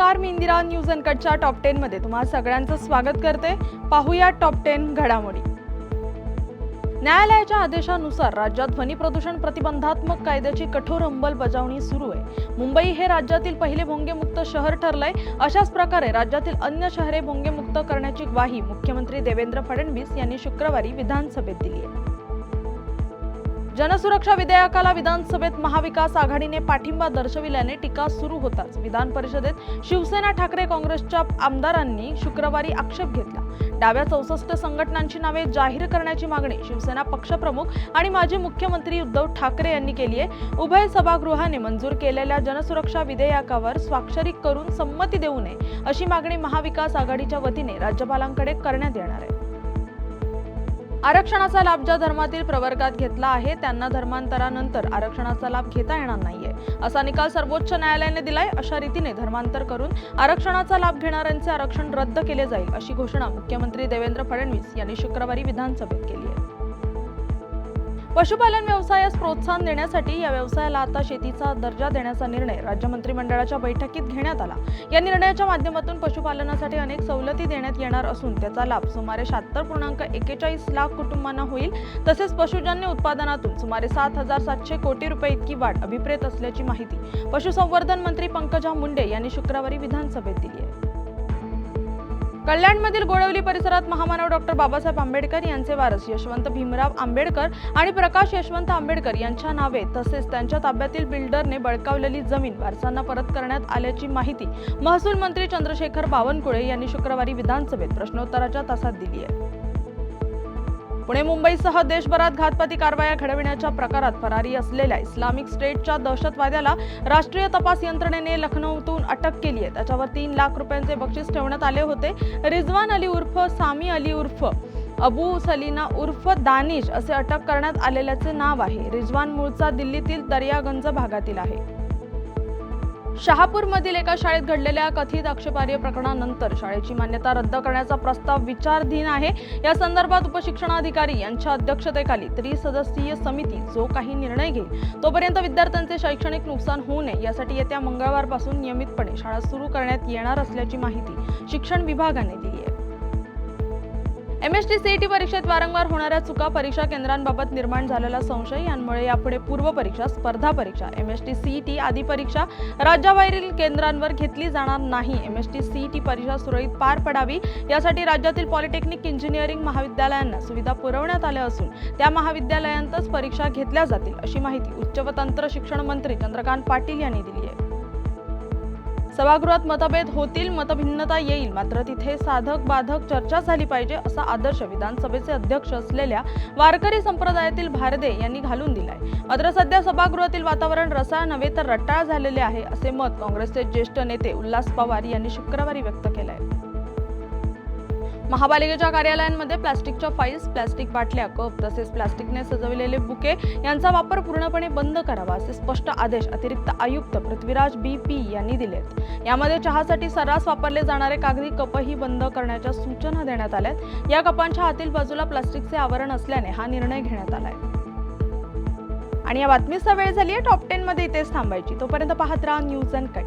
नमस्कार मी इंदिरा न्यूज अनकटच्या टॉप टेन मध्ये तुम्हा सगळ्यांचं स्वागत करते. पाहूया टॉप टेन घडामोडी. न्यायालयाच्या आदेशानुसार राज्यात ध्वनी प्रदूषण प्रतिबंधात्मक कायद्याची कठोर अंमलबजावणी सुरू आहे. मुंबई हे राज्यातील पहिले भोंगेमुक्त शहर ठरलंय. अशाच प्रकारे राज्यातील अन्य शहरे भोंगेमुक्त करण्याची ग्वाही मुख्यमंत्री देवेंद्र फडणवीस यांनी शुक्रवारी विधानसभेत दिली आहे. जनसुरक्षा विधेयकाला विधानसभेत महाविकास आघाडीने पाठिंबा दर्शविल्याने टीका सुरू होताच. विधान परिषदेत शिवसेना ठाकरे काँग्रेसच्या आमदारांनी शुक्रवारी आक्षेप घेतला. डाव्या चौसष्ट संघटनांची नावे जाहीर करण्याची मागणी शिवसेना पक्षप्रमुख आणि माजी मुख्यमंत्री उद्धव ठाकरे यांनी केली आहे. उभय सभागृहाने मंजूर केलेल्या जनसुरक्षा विधेयकावर स्वाक्षरी करून संमती देऊ नये अशी मागणी महाविकास आघाडीच्या वतीने राज्यपालांकडे करण्यात येणार आहे. आरक्षणाचा लाभ ज्या धर्मातील प्रवर्गात घेतला आहे त्यांना धर्मांतरानंतर आरक्षणाचा लाभ घेता येणार नाहीये. असा निकाल सर्वोच्च न्यायालयाने दिलाय. अशा रीतीने धर्मांतर करून आरक्षणाचा लाभ घेणाऱ्यांचे आरक्षण रद्द केले जाईल अशी घोषणा मुख्यमंत्री देवेंद्र फडणवीस यांनी शुक्रवारी विधानसभेत केली. पशुपालन व्यवसायास प्रोत्साहन देण्यासाठी या व्यवसायाला आता शेतीचा दर्जा देण्याचा निर्णय राज्य मंत्रिमंडळाच्या बैठकीत घेण्यात आला. या निर्णयाच्या माध्यमातून पशुपालनासाठी अनेक सवलती देण्यात येणार असून त्याचा लाभ सुमारे शहात्तर पूर्णांक एकेचाळीस लाख कुटुंबांना होईल. तसेच पशुजन्य उत्पादनातून सुमारे सात हजार सातशे कोटी रुपये इतकी वाढ अभिप्रेत असल्याची माहिती पशुसंवर्धन मंत्री पंकजा मुंडे यांनी शुक्रवारी विधानसभेत दिली आहे. कल्याणमधील गोळवली परिसरात महामानव डॉक्टर बाबासाहेब आंबेडकर यांचे वारस. यशवंत भीमराव आंबेडकर आणि प्रकाश यशवंत आंबेडकर यांच्या नावे तसेच त्यांच्या ताब्यातील बिल्डरने बळकावलेली जमीन वारसांना परत करण्यात आल्याची माहिती महसूल मंत्री चंद्रशेखर बावनकुळे यांनी शुक्रवारी विधानसभेत प्रश्नोत्तराच्या तासात दिली आहे. पुणे मुंबईसह देशभरात घातपाती कारवाया घडविण्याच्या प्रकारात फरारी असलेल्या इस्लामिक स्टेटच्या दहशतवाद्याला राष्ट्रीय तपास यंत्रणेने लखनौतून अटक केली आहे. त्याच्यावर तीन लाख रुपयांचे बक्षीस ठेवण्यात आले होते. रिजवान अली उर्फ सामी अली उर्फ अबू सलीना उर्फ दानिश असे अटक करण्यात आलेल्याचे नाव आहे. रिजवान मूळचा दिल्लीतील दर्यागंज भागातील आहे. शहापूरमधील एका शाळेत घडलेल्या कथित आक्षेपार्ह प्रकरणानंतर शाळेची मान्यता रद्द करण्याचा प्रस्ताव विचारधीन आहे. या संदर्भात उपशिक्षणाधिकारी यांच्या अध्यक्षतेखाली त्रिसदस्यीय समिती जो काही निर्णय घेईल तोपर्यंत विद्यार्थ्यांचे शैक्षणिक नुकसान होऊ नये यासाठी येत्या मंगळवारपासून नियमितपणे शाळा सुरू करण्यात येणार असल्याची माहिती शिक्षण विभागाने दिली आहे. एम एस टी सीईटी परीक्षेत वारंवार होणाऱ्या चुका परीक्षा केंद्रांबाबत निर्माण झालेला संशय यांमुळे यापुढे पूर्व परीक्षा स्पर्धा परीक्षा एम एस टी सीईटी आदी परीक्षा राज्याबाहेरील केंद्रांवर घेतली जाणार नाही. एम एस टी सीईटी परीक्षा सुरळीत पार पडावी यासाठी राज्यातील पॉलिटेक्निक इंजिनिअरिंग महाविद्यालयांना सुविधा पुरवण्यात आल्या असून त्या महाविद्यालयांतच परीक्षा घेतल्या जातील अशी माहिती उच्च व तंत्र शिक्षण मंत्री चंद्रकांत पाटील यांनी दिली आहे. सभागृहात मतभेद होतील मतभिन्नता येईल. मात्र तिथे साधक बाधक चर्चा झाली पाहिजे असा आदर्श विधानसभेचे अध्यक्ष असलेल्या वारकरी संप्रदायातील भारदे यांनी घालून दिलाय. मात्र सध्या सभागृहातील वातावरण रसाळ नव्हे तर रटाळ झालेले आहे असे मत काँग्रेसचे ज्येष्ठ नेते उल्हास पवार यांनी शुक्रवारी व्यक्त केलंय. महापालिकेच्या कार्यालयांमध्ये प्लास्टिकच्या फाईल्स प्लास्टिक बाटल्या कप तसेच प्लास्टिकने सजविलेले बुके यांचा वापर पूर्णपणे बंद करावा असे स्पष्ट आदेश अतिरिक्त आयुक्त पृथ्वीराज बी. पी. यांनी दिलेत. यामध्ये चहासाठी सर्रास वापरले जाणारे कागदी कपही बंद करण्याच्या सूचना देण्यात आल्यात. या कपांच्या आतील बाजूला प्लास्टिकचे आवरण असल्याने हा निर्णय घेण्यात आलाय. आणि या बातमीचा वेळ झाली आहे टॉप टेन मध्ये इथेच थांबायची. तोपर्यंत पाहत राहा न्यूज अँड कट